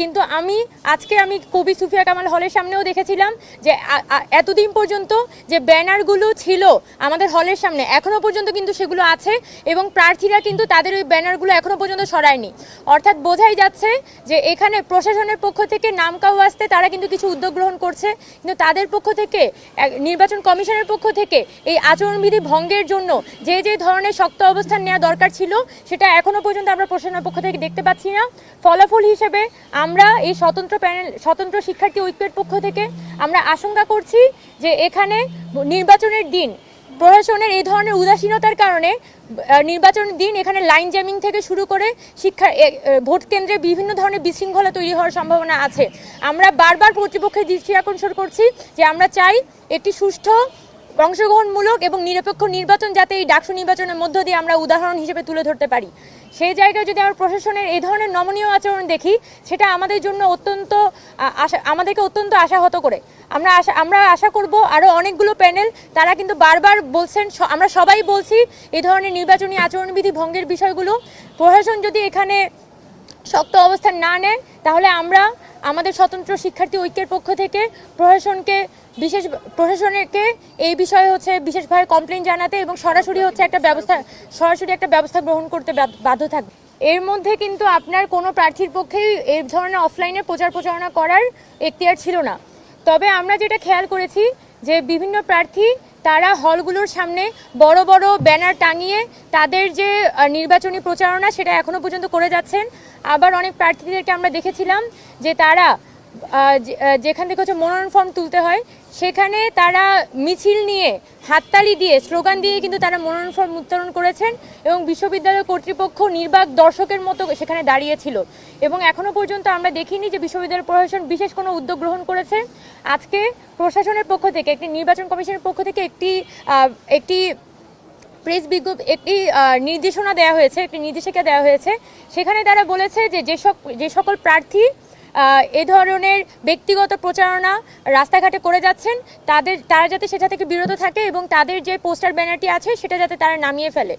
কিন্তু আমি, আজকে আমি কবি সুফিয়া কামাল হলের সামনেও দেখেছিলাম যে এতদিন পর্যন্ত যে ব্যানারগুলো ছিল আমাদের হলের সামনে এখনও পর্যন্ত কিন্তু সেগুলো আছে এবং প্রার্থীরা কিন্তু তাদের ওই ব্যানারগুলো এখনও পর্যন্ত সরায়নি। অর্থাৎ বোঝাই যাচ্ছে যে এখানে প্রশাসনের পক্ষ থেকে নাম কাউ আসতে তারা কিন্তু কিছু উদ্যোগ গ্রহণ করছে, কিন্তু তাদের পক্ষ থেকে নির্বাচন কমিশনের পক্ষ থেকে এই আচরণবিধি ভঙ্গের জন্য যে যে ধরনের শক্ত অবস্থান নেওয়া দরকার ছিল, সেটা এখনও পর্যন্ত আমরা প্রশাসনের পক্ষ থেকে দেখতে পাচ্ছি না। ফলাফল হিসেবে আমরা এই স্বতন্ত্র প্যানেল, স্বতন্ত্র শিক্ষার্থী ঐক্যের পক্ষ থেকে আমরা আশঙ্কা করছি যে এখানে নির্বাচনের দিন, প্রশাসনের এই ধরনের উদাসীনতার কারণে নির্বাচনের দিন এখানে লাইন জ্যামিং থেকে শুরু করে শিক্ষা ভোট কেন্দ্রে বিভিন্ন ধরনের বিশৃঙ্খলা তৈরি হওয়ার সম্ভাবনা আছে। আমরা বারবার কর্তৃপক্ষের দৃষ্টি আকর্ষণ করছি যে আমরা চাই একটি সুষ্ঠু অংশগ্রহণমূলক এবং নিরপেক্ষ নির্বাচন যাতে এই ডাকসু নির্বাচনের মধ্য দিয়ে আমরা উদাহরণ হিসেবে তুলে ধরতে পারি। সেই জায়গায় যদি আমরা প্রশাসনের এই ধরনের নমনীয় আচরণ দেখি, সেটা আমাদের জন্য অত্যন্ত আশা, আমাদেরকে অত্যন্ত আশাহত করে। আমরা আশা আমরা আশা করব আরও অনেকগুলো প্যানেল, তারা কিন্তু বারবার বলছেন আমরা সবাই বলছি এই ধরনের নির্বাচনী আচরণবিধি ভঙ্গের বিষয়গুলো। প্রশাসন যদি এখানে শক্ত অবস্থান না নেয় তাহলে আমরা আমাদের স্বতন্ত্র শিক্ষার্থী ঐক্যের পক্ষ থেকে প্রশাসনকে বিশেষ, প্রশাসনকে এই বিষয়ে হচ্ছে বিশেষভাবে কমপ্লেন জানাতে এবং সরাসরি হচ্ছে একটা ব্যবস্থা, সরাসরি একটা ব্যবস্থা গ্রহণ করতে বাধ্য- থাকবে এর মধ্যে কিন্তু আপনার কোনো প্রার্থীর পক্ষেই এই ধরনের অফলাইনে প্রচার প্রচারণা করার এখতিয়ার ছিল না। তবে আমরা যেটা খেয়াল করেছি যে বিভিন্ন প্রার্থী তারা হলগুলোর সামনে বড় বড় ব্যানার টাঙিয়ে তাদের যে নির্বাচনী প্রচারণা সেটা এখনও পর্যন্ত করে যাচ্ছেন। আবার অনেক প্রার্থীদেরকে আমরা দেখেছিলাম যে তারা যেখান থেকে হচ্ছে মনোনয়ন ফর্ম তুলতে হয়, সেখানে তারা মিছিল নিয়ে হাততালি দিয়ে, স্লোগান দিয়ে কিন্তু তারা মনোনয়ন ফর্ম উত্তোলন করেছেন এবং বিশ্ববিদ্যালয় কর্তৃপক্ষ নির্বাক দর্শকের মতো সেখানে দাঁড়িয়েছিল এবং এখনও পর্যন্ত আমরা দেখিনি যে বিশ্ববিদ্যালয় প্রশাসন বিশেষ কোনো উদ্যোগ গ্রহণ করেছে। আজকে প্রশাসনের পক্ষ থেকে, একটি নির্বাচন কমিশনের পক্ষ থেকে একটি একটি প্রেস বিজ্ঞপ্তি একটি নির্দেশনা দেওয়া হয়েছে, একটি নির্দেশিকা দেওয়া হয়েছে। সেখানে তারা বলেছে যে যে সকল প্রার্থী এ ধরনের ব্যক্তিগত প্রচারণা রাস্তাঘাটে করে যাচ্ছেন, তাদের, তারা যাতে সেটা থেকে বিরত থাকে এবং তাদের যে পোস্টার ব্যানারটি আছে সেটা যাতে তারা নামিয়ে ফেলে।